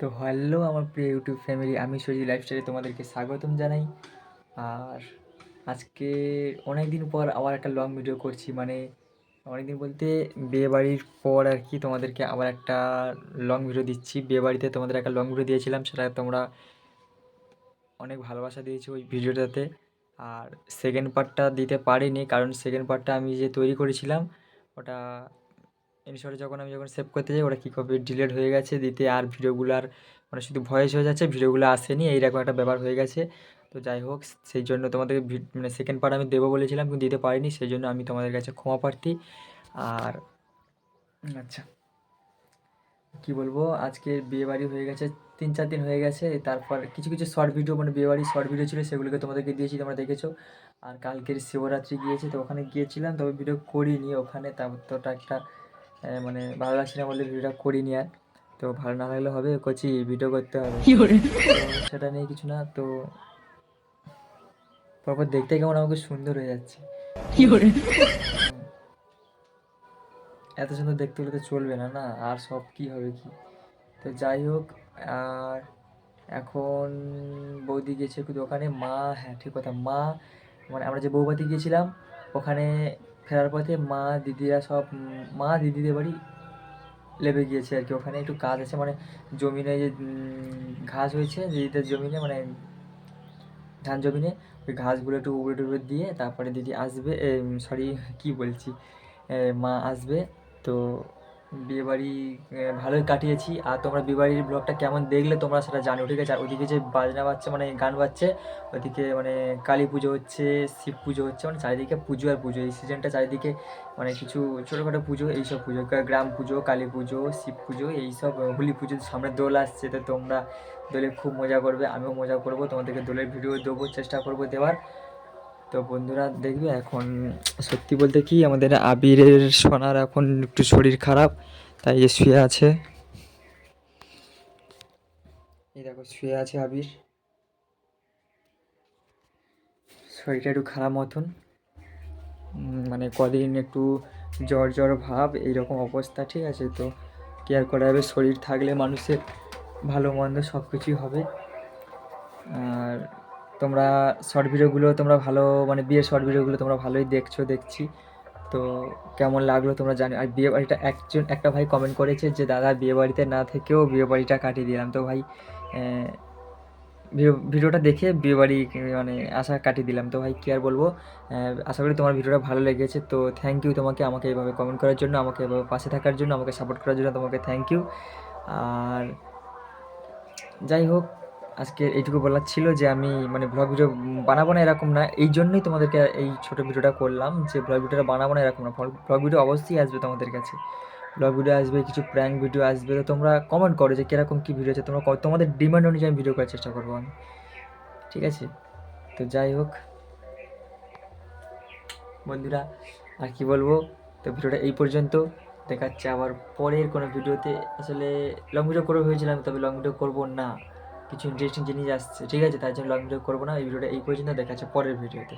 তো হ্যালো আমার প্রিয় ইউটিউব ফ্যামিলি, আমি সজি লাইফস্টাইলে তোমাদেরকে স্বাগতম জানাই। আর আজকে অনেক দিন পর আবার একটা লং ভিডিও করছি মানে অনেক দিন বলতে বিয়ে বাড়ির পর আর কি তোমাদেরকে আবার একটা লং ভিডিও দিচ্ছি। বিয়ে বাড়িতে তোমাদের একটা লং ভিডিও দিয়েছিলাম, সেটা তোমরা অনেক ভালোবাসা দিয়েছ ওই ভিডিওটাতে আর সেকেন্ড পার্টটা দিতে পারিনি, কারণ সেকেন্ড পার্টটা আমি যে তৈরি করেছিলাম, ওটা ইনশটে যখন আমি যখন সেভ করতে যাই, ওটা কী কপি ডিলেট হয়ে গেছে, দিতে আর ভিডিওগুলো আর মানে শুধু ভয়েস হয়ে যাচ্ছে, ভিডিওগুলো আসেনি, এইরকম একটা ব্যাপার হয়ে গেছে। তো যাই হোক, সেই জন্য তোমাদের মানে সেকেন্ড পার্ট আমি দেবো বলেছিলাম, কিন্তু দিতে পারিনি, সেই জন্য আমি তোমাদের কাছে ক্ষমা প্রার্থী। আর আচ্ছা। কি বলব, আজকে বিয়ে বাড়ি হয়ে গেছে, তিন চার দিন হয়ে গেছে, তারপর কিছু কিছু শর্ট ভিডিও মানে বিয়ে বাড়ির শর্ট ভিডিও ছিল, সেগুলোকে তোমাদেরকে দিয়েছি, তোমরা দেখেছ। আর কালকের শিবরাত্রি গিয়েছে, তো ওখানে গিয়েছিলাম, তবে ভিডিও করিনি, ওখানে তারপর তো একটা মানে ভালো লাগছে না বলে ভিডিওটা করিনি আর। তো ভালো না লাগলে হবে কচি ভিডিও করতে হবে। সেটা নিয়ে কিছু না তো পরপর দেখতে কেমন আমাকে সুন্দর হয়ে যাচ্ছে। এত সুন্দর দেখতে হলে তো চলবে না না? আর সব কি হবে কি? তো যাই হোক আর এখন বৌদি গেছে একটু দোকানে মা হ্যাঁ ঠিক কথা মা মানে আমরা যে বৌবাতি গিয়েছিলাম ওখানে ফেরার পথে মা দিদিরা সব, মা দিদিদের বাড়ি লেবে গিয়েছে আর কি। ওখানে একটু কাজ আছে মানে জমিনে যে ঘাস হয়েছে, দিদিদের জমিনে মানে ধান জমিনে, ওই ঘাসগুলো একটু উবড়ে টুবড়ে দিয়ে তারপরে দিদি আসবে সরি কি বলছি? মা আসবে, তো বিয়েবাড়ি ভালোই কাটিয়েছি। আর তোমরা বিয়েবাড়ির ব্লগটা কেমন দেখলে তোমরা সেটা জানো ঠিক আছে আর ওদিকে যে বাজনা বাজছে মানে গান বাজছে, ওদিকে মানে কালী পুজো হচ্ছে, শিব পুজো হচ্ছে মানে চারিদিকে পুজো আর পুজো। এই সিজনটা চারিদিকে মানে কিছু ছোটোখাটো পুজো, এইসব পুজো। গ্রাম পুজো, কালী পুজো, শিব পুজো, এইসব হোলি পুজো, সামনে দোল আসছে। তো তোমরা দোলে খুব মজা করবে, আমিও মজা করব। তোমাদেরকে দোলের ভিডিও দেবো, চেষ্টা করব দেওয়ার। তো বন্ধুরা দেখবে এখন সত্যি বলতে কি আমাদের আবিরের সোনার এখন একটু শরীর খারাপ, তাই শুয়ে আছে। এই দেখো শুয়ে আছে আবির। শরীরটা একটু খারাপ মতন। মানে কদিন একটু জ্বর জ্বর ভাব, এইরকম অবস্থা, ঠিক আছে? তো কেয়ার করা যাবে, শরীর থাকলে মানুষের ভালো মন্দ সব কিছুই হবে। আর তোমরা শর্ট ভিডিওগুলো তোমরা ভালো মানে বিয়ের শর্ট ভিডিওগুলো তোমরা ভালোই দেখছ, দেখছি। তো কেমন লাগল তোমরা জানি, আর বিয়ে বাড়িটা একজন, একটা ভাই কমেন্ট করেছে যে, দাদা, বিয়ে বাড়িতে না থেকেও বিয়ে বাড়িটা কাটিয়ে দিলাম। তো ভাই ভিডিওটা দেখে বিয়ে বাড়ি মানে আশা কাটিয়ে দিলাম। তো ভাই, কী আর বলব? আশা করি তোমার ভিডিওটা ভালো লেগেছে। তো থ্যাংক ইউ তোমাকে আমাকে এভাবে কমেন্ট করার জন্য, আমাকে এভাবে পাশে থাকার জন্য, আমাকে সাপোর্ট করার জন্য তোমাকে থ্যাংক ইউ আর যাই হোক আজকে এইটুকু বলার ছিল যে আমি মানে ব্লগ ভিডিও বানাবো না এরকম না। এই জন্যই তোমাদেরকে এই ছোটো ভিডিওটা করলাম যে ব্লগ ভিডিওটা বানাবো না এরকম না। ব্লগ ভিডিও অবশ্যই আসবে তোমাদের কাছে। ব্লগ ভিডিও আসবে, কিছু প্র্যাঙ্ক ভিডিও আসবে, তো তোমরা কমেন্ট করো যে কীরকম কী ভিডিও আছে। তোমরা তোমাদের ডিমান্ড অনুযায়ী ভিডিও করার চেষ্টা করব আমি। ঠিক আছে? তো যাই হোক। বন্ধুরা, আর কি বলব? তো ভিডিওটা এই পর্যন্ত। দেখাচ্ছে আবার পরের কোনো ভিডিওতে আসলে লং ভিডিও করে হয়েছিলাম তবে লং ভিডিও করব না। কিছু ইন্টারেস্টিং জিনিস আসছে, ঠিক আছে? তার জন্য লং ভিডিও করব না, এই ভিডিওটা এই পর্যন্ত দেখা দেখাচ্ছে পরের ভিডিওতে।